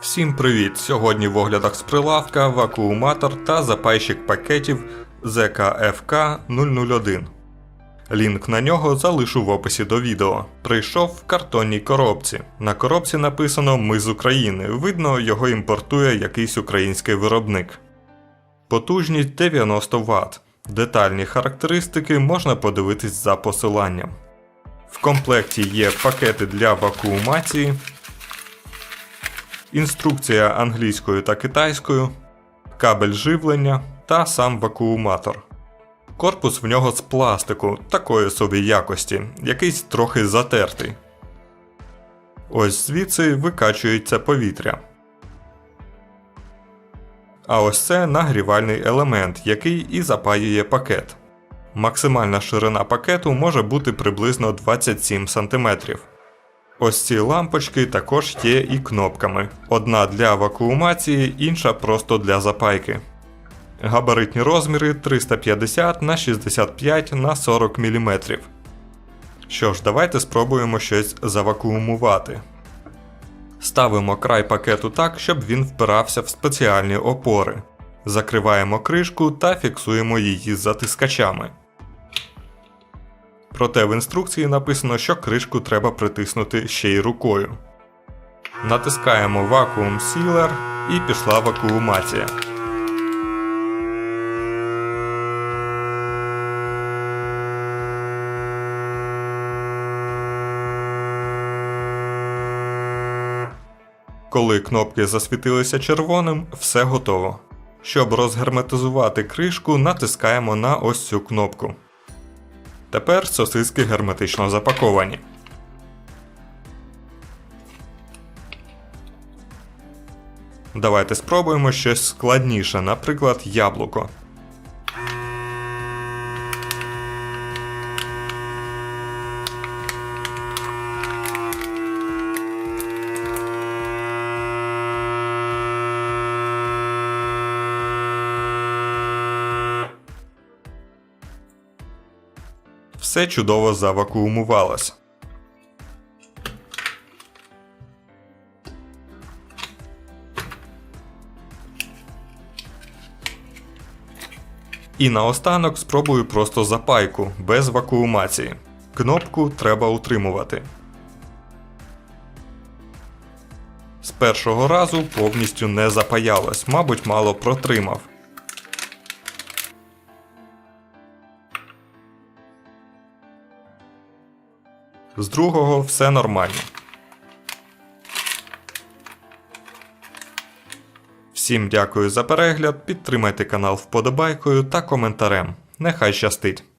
Всім привіт! Сьогодні в оглядах з прилавка вакууматор та запайщик пакетів ZKFK 001. Лінк на нього залишу в описі до відео. Прийшов в картонній коробці. На коробці написано Ми з України. Видно, його імпортує якийсь український виробник. Потужність 90 Вт. Детальні характеристики можна подивитись за посиланням. В комплекті є пакети для вакуумації, інструкція англійською та китайською, кабель живлення та сам вакууматор. Корпус в нього з пластику такої собі якості, якийсь трохи затертий. Ось звідси викачується повітря. А ось це нагрівальний елемент, який і запаює пакет. Максимальна ширина пакету може бути приблизно 27 см. Ось ці лампочки також є і кнопками. Одна для вакуумації, інша просто для запайки. Габаритні розміри 350 на 65 на 40 мм. Що ж, давайте спробуємо щось завакуумувати. Ставимо край пакету так, щоб він впирався в спеціальні опори. Закриваємо кришку та фіксуємо її затискачами. Проте в інструкції написано, що кришку треба притиснути ще й рукою. Натискаємо Vacuum Sealer і пішла вакуумація. Коли кнопки засвітилися червоним, все готово. Щоб розгерметизувати кришку, натискаємо на ось цю кнопку. Тепер сосиски герметично запаковані. Давайте спробуємо щось складніше, наприклад, яблуко. Все чудово завакуумувалось. І наостанок спробую просто запайку без вакуумації. Кнопку треба утримувати. З першого разу повністю не запаялось, мабуть, мало протримав. З другого все нормально. Всім дякую за перегляд, підтримайте канал вподобайкою та коментарем. Нехай щастить!